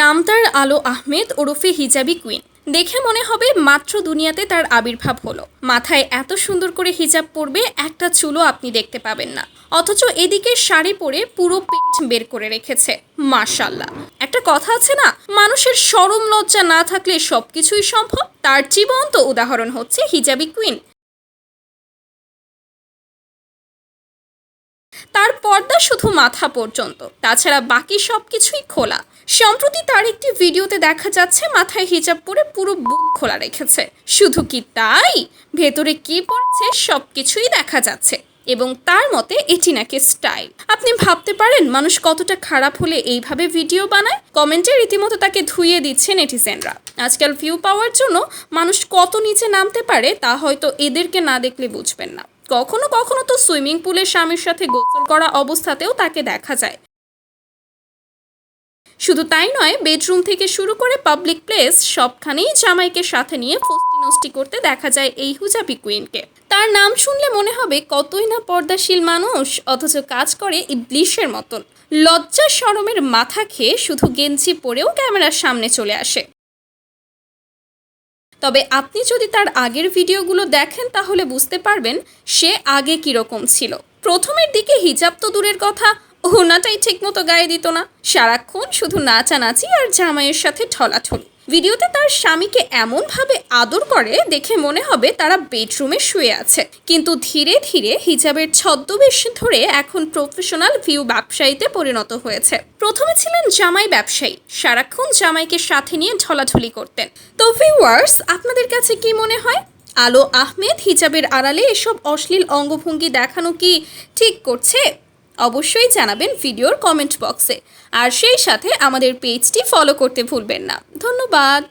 নাম তার আলো আহমেদ ওরফে হিজাবি কুইন। দেখে মনে হবে মাত্র দুনিয়াতে তার আবির্ভাব হলো। মাথায় এত সুন্দর করে হিজাব পরবে, একটা চুলও আপনি দেখতে পাবেন না। অথচ এদিকে শাড়ি পরে পুরো পেট বের করে রেখেছে। মার্শাল্লাহ একটা কথা আছে না, মানুষের সরম লজ্জা না থাকলে সবকিছুই সম্ভব। তার জীবন্ত উদাহরণ হচ্ছে হিজাবি কুইন। তার পর্দা শুধু মাথা পর্যন্ত, তাছাড়া বাকি সব কিছুই খোলা। সম্প্রতি তার একটি ভিডিওতে দেখা যাচ্ছে, মাথায় হিজাব পরে পুরো বুক খোলা রেখেছে। শুধু কি তাই? ভেতরে কি পড়ছে সব কিছুই দেখা যাচ্ছে এবং তার মতে এটি নাকি স্টাইল। আপনি ভাবতে পারেন, মানুষ কতটা খারাপ হলে এইভাবে ভিডিও বানায়? কমেন্টে রীতিমতো তাকে ধুইয়ে দিচ্ছে নেটিজেনরা। আজকাল ভিউ পাওয়ার জন্য মানুষ কত নিচে নামতে পারে তা হয়তো এদেরকে না দেখলে বুঝবেন না। কখনো কখনো তো সুইমিং পুলে স্বামীর সাথে গোসল করা অবস্থাতেও তাকে দেখা যায়। শুধু তাই নয়, বেডরুম থেকে শুরু করে পাবলিক প্লেস সবখানেই জামাইকে সাথে নিয়ে ফস্টি নষ্টি করতে দেখা যায় এই হুজাবি কুইনকে। তার নাম শুনলে মনে হবে কতই না পর্দাশীল মানুষ, অথচ কাজ করে ইবলিশের মতন। লজ্জা সরমের মাথা খেয়ে শুধু গেঞ্জি পরেও ক্যামেরার সামনে চলে আসে। তবে আপনি যদি তার আগের ভিডিওগুলো দেখেন, তাহলে বুঝতে পারবেন সে আগে কীরকম ছিল। প্রথমের দিকে হিজাব তো দূরের কথা ওনাটাই ঠিকমতো গায়ে দিত না। সারাক্ষণ শুধু নাচানাচি আর জামাইয়ের সাথে ঠলাঠলি। ভিডিওতে তার স্বামীকে এমনভাবে আদর করে দেখে মনে হবে তারা বেডরুমে শুয়ে আছে। কিন্তু ধীরে ধীরে হিজাবের ছদ্মবেশ ধরে এখন প্রফেশনাল ভিউ ব্যবসায়ীতে পরিণত হয়েছে। প্রথমে ছিলেন জামাই ব্যবসায়ী। সারাক্ষণ জামাইকে সাথে নিয়ে ঢলাঢলি করতেন। তো ভিউয়ার্স আপনাদের কাছে কি মনে হয়? আলো আহমেদ হিজাবের আড়ালে এসব অশ্লীল অঙ্গভঙ্গি দেখানো কি ঠিক করছে? অবশ্যই জানাবেন ভিডিওর কমেন্ট বক্সে আর সেই সাথে আমাদের পেজটি ফলো করতে ভুলবেন না। ধন্যবাদ।